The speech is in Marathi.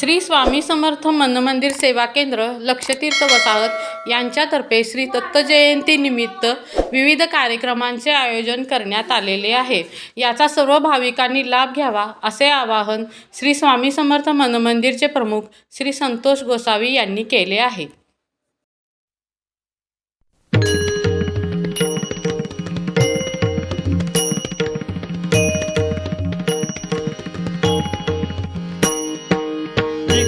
श्री स्वामी समर्थ मनमंदिर सेवा केंद्र लक्षतीर्थ वसाहत यांच्यातर्फे श्री दत्तजयंतीनिमित्त विविध कार्यक्रमांचे आयोजन करण्यात आलेले आहे. याचा सर्व भाविकांनी लाभ घ्यावा असे आवाहन श्री स्वामी समर्थ मनमंदिरचे प्रमुख श्री संतोष गोसावी यांनी केले आहे.